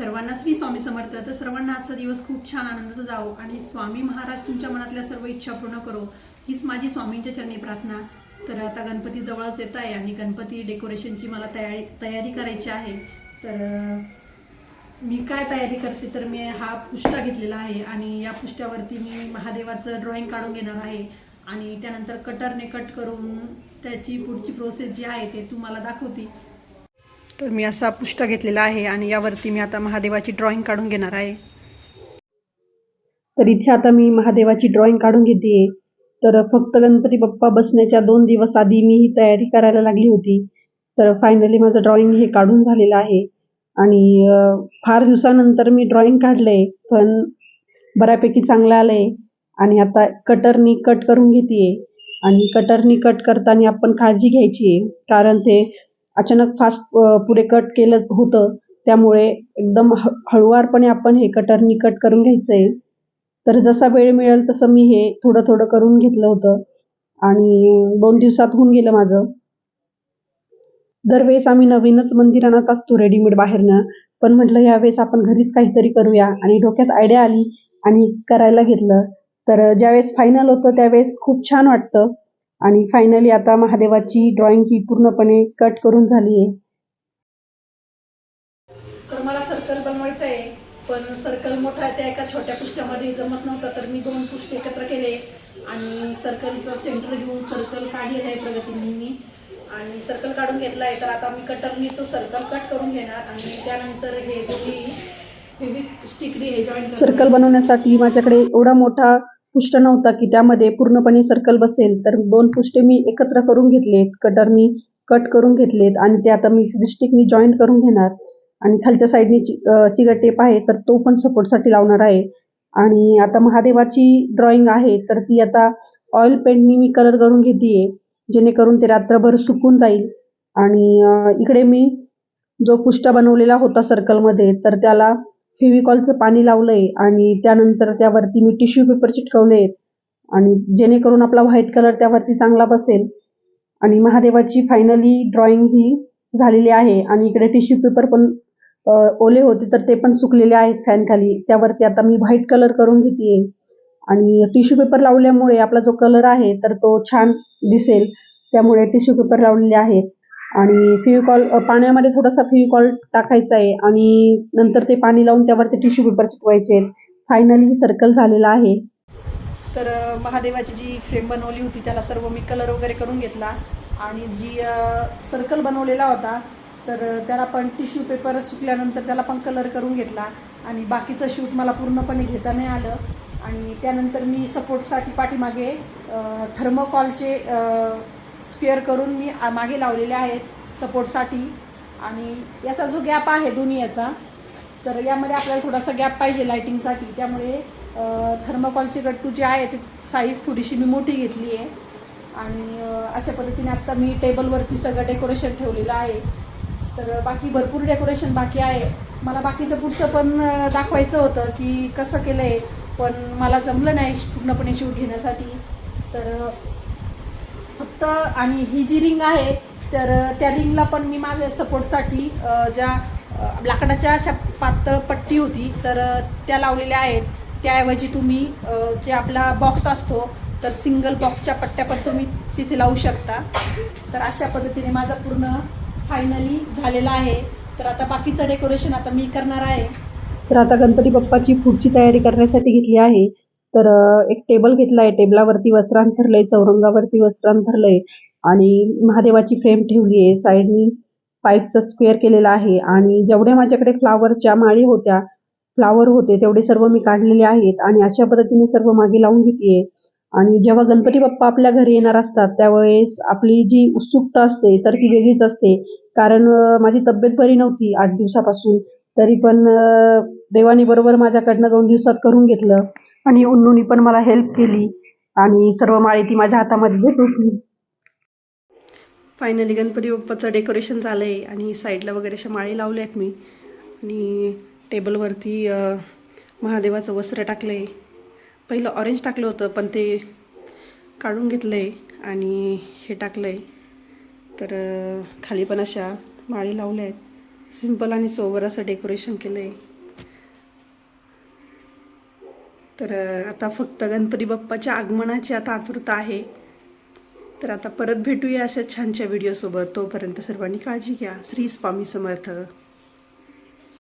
सर्वांना श्री स्वामी समर्थ. तर सर्वांना आजचा दिवस खूप छान आनंदाचा जावो आणि स्वामी महाराज तुमच्या मनातल्या सर्व इच्छा पूर्ण करो. हीच माझी स्वामींच्या चरणी प्रार्थना. तर आता गणपती जवळच येत आहे आणि गणपती डेकोरेशनची मला तयारी तयारी करायची आहे. तर मी काय तयारी करते तर मी हा पुष्टा घेतलेला आहे आणि या पुष्ट्यावरती मी महादेवाचं ड्रॉइंग काढून घेणार आहे. आणि त्यानंतर कटरने कट करून त्याची पुढची प्रोसेस जी आहे ते तुम्हाला दाखवते. तर मी असा पुष्टा घेतलेला आहे आणि यावरती मी आता महादेवाची ड्रॉइंग काढून घेणार आहे. तर इथे आता मी महादेवाची ड्रॉइंग काढून घेते. तर फक्त गणपती बाप्पा बसण्याच्या दोन दिवस आधी मी ही तयारी करायला लागली होती. तर फायनली माझं ड्रॉइंग हे काढून झालेलं आहे. आणि फार दिवसानंतर मी ड्रॉइंग काढलंय पण बऱ्यापैकी चांगलं आलंय. आणि आता कटरनी कट करून घेते आणि कटरनी कट करताना आपण काळजी घ्यायची आहे. कारण ते अचानक फास्ट पुरे कट केलं होतं. त्यामुळे एकदम ह हळुवारपणे आपण हे कटरनी कट करून घ्यायचं आहे तर जसा वेळ मिळेल तसं मी हे थोडं थोडं करून घेतलं होतं. आणि दोन दिवसात होऊन गेलं माझं. दरवेळेस आम्ही नवीनच मंदिर आणत असतो रेडीमेड बाहेरनं. पण म्हटलं यावेळेस आपण घरीच काहीतरी करूया. आणि डोक्यात आयडिया आली आणि करायला घेतलं. तर ज्यावेळेस फायनल होतं त्यावेळेस खूप छान वाटतं. आणि फायनली आता महादेवाची ड्रॉइंग ही पूर्णपणे कट करून झाली आहे. तर मला सर्कल बनवायचं आहे पण सर्कल मोठा आहे त्या एका छोट्या पुष्ट्यामध्ये जमत नव्हतं तर मी दोन पुष्ट एकत्र केले आणि सर्कलचं सेंटर घेऊन सर्कल काढलेलं आहे प्रगतीने मी आणि सर्कल काढून घेतला आहे तर आता मी कटरनी तो सर्कल कट करून घेणार आणि त्यानंतर हे दोन्ही फेविक स्टिकडी हे जॉईंट सर्कल बनवण्यासाठी माझ्याकडे एवढा मोठा पुष्ट नव्हता की त्यामध्ये पूर्णपणे सर्कल बसेल. तर दोन पुष्टे मी एकत्र करून घेतलेत. कटरनी कट करून घेतलेत आणि ते आता मी स्टिकनी जॉईंट करून घेणार. आणि खालच्या साईडने चि टेप आहे तर तो पण सपोर्टसाठी लावणार आहे. आणि आता महादेवाची ड्रॉइंग आहे तर ती आता ऑइल पेंटनी मी कलर करून घेते जेणेकरून ते रात्रभर सुकून जाईल. आणि इकडे मी जो पुष्टा बनवलेला होता सर्कलमध्ये तर त्याला फेविकॉलचं पाणी लावलंय आणि त्यानंतर त्यावरती मी टिश्यू पेपर चिटकवले आणि जेणेकरून आपला व्हाईट कलर त्यावरती चांगला बसेल. आणि महादेवाची फायनली ड्रॉइंग ही झालेली आहे आणि इकडे टिश्यू पेपर पण ओले होते तर ते पण सुकलेले आहेत फॅन खाली त्यावरती आता मी व्हाईट कलर करून घेते आणि टिश्यू पेपर लावल्यामुळे आपला जो कलर आहे तर तो छान दिसेल. त्यामुळे टिश्यू पेपर लावलेले आहेत. आणि फेविकॉल पाण्यामध्ये थोडासा फेविकॉल टाकायचा आहे आणि नंतर ते पाणी लावून त्यावरती टिश्यू पेपर चुकवायचे फायनली सर्कल झालेला आहे. तर महादेवाची जी फ्रेम बनवली होती त्याला सर्व मी कलर वगैरे करून घेतला. आणि जी सर्कल बनवलेला होता तर त्याला पण टिश्यू पेपर सुकल्यानंतर त्याला पण कलर करून घेतला. आणि बाकीचं शूट मला पूर्णपणे घेता नाही आलं. आणि त्यानंतर मी सपोर्टसाठी पाठीमागे थर्मोकॉलचे स्पेअर करून मी आ- मागे लावलेले आहेत सपोर्टसाठी आणि याचा जो गॅप आहे दोन्ही याचा तर यामध्ये आपल्याला थोडासा गॅप पाहिजे लायटिंगसाठी त्यामुळे थर्मोकॉलचे गट्टू जे आहे ते साईज थोडीशी मी मोठी घेतली आहे. आणि अशा पद्धतीने आत्ता मी टेबलवरती सगळं डेकोरेशन ठेवलेलं आहे. तर बाकी भरपूर डेकोरेशन बाकी आहे. मला बाकीचं पुढचं पण दाखवायचं होतं की कसं केलं आहे पण मला जमलं नाही पूर्णपणे शूट घेण्यासाठी. तर फक्त आणि ही जी रिंग आहे तर त्या रिंगला पण मी मागे सपोर्टसाठी ज्या लाकडाच्या अशा पातळ पट्टी होती तर त्या लावलेल्या आहेत. त्याऐवजी तुम्ही जे आपला बॉक्स असतो तर सिंगल बॉक्सच्या पट्ट्या पण तुम्ही तिथे लावू शकता. तर अशा पद्धतीने माझा पूर्ण फायनली झालेला आहे. तर आता बाकीचं डेकोरेशन आता मी करणार आहे. तर आता गणपती बाप्पाची पुढची तयारी करण्यासाठी घेतली आहे. तर एक टेबल घेतला आहे टेबलावरती वस्त्रांत धरलंय चौरंगावरती वस्त्रांत धरलंय आणि महादेवाची फ्रेम ठेवली आहे साईडनी पाईपचं स्क्वेअर केलेला आहे आणि जेवढ्या माझ्याकडे फ्लावरच्या माळी होत्या फ्लावर होते तेवढे सर्व मी काढलेले आहेत आणि अशा पद्धतीने सर्व मागे लावून घेते आणि जेव्हा गणपती बाप्पा आपल्या घरी येणार असतात त्यावेळेस आपली जी उत्सुकता असते तर ती वेगळीच असते. कारण माझी तब्येत बरी नव्हती आठ दिवसापासून. तरी पण देवानी बरोबर माझ्याकडनं दोन दिवसात करून घेतलं. आणि उन्नुनी पण मला हेल्प केली आणि सर्व माळी ती माझ्या हातामध्ये देत होती फायनली गणपती बाप्पाचं डेकोरेशन झालं आहे आणि साईडला वगैरे अशा माळी लावल्या आहेत मी. आणि टेबलवरती महादेवाचं वस्त्र टाकलं आहे पहिलं ऑरेंज टाकलं होतं पण ते काढून घेतलं आहे आणि हे टाकलं आहे तर खाली पण अशा माळी लावल्या आहेत सिंपल आणि सोबर असं डेकोरेशन केलं आहे तर आता फक्त गणपती बाप्पाच्या आगमनाची आता आतुरता आहे. तर आता परत भेटूया अशा छानच्या व्हिडिओसोबत तोपर्यंत सर्वांनी काळजी घ्या. श्री स्वामी समर्थ.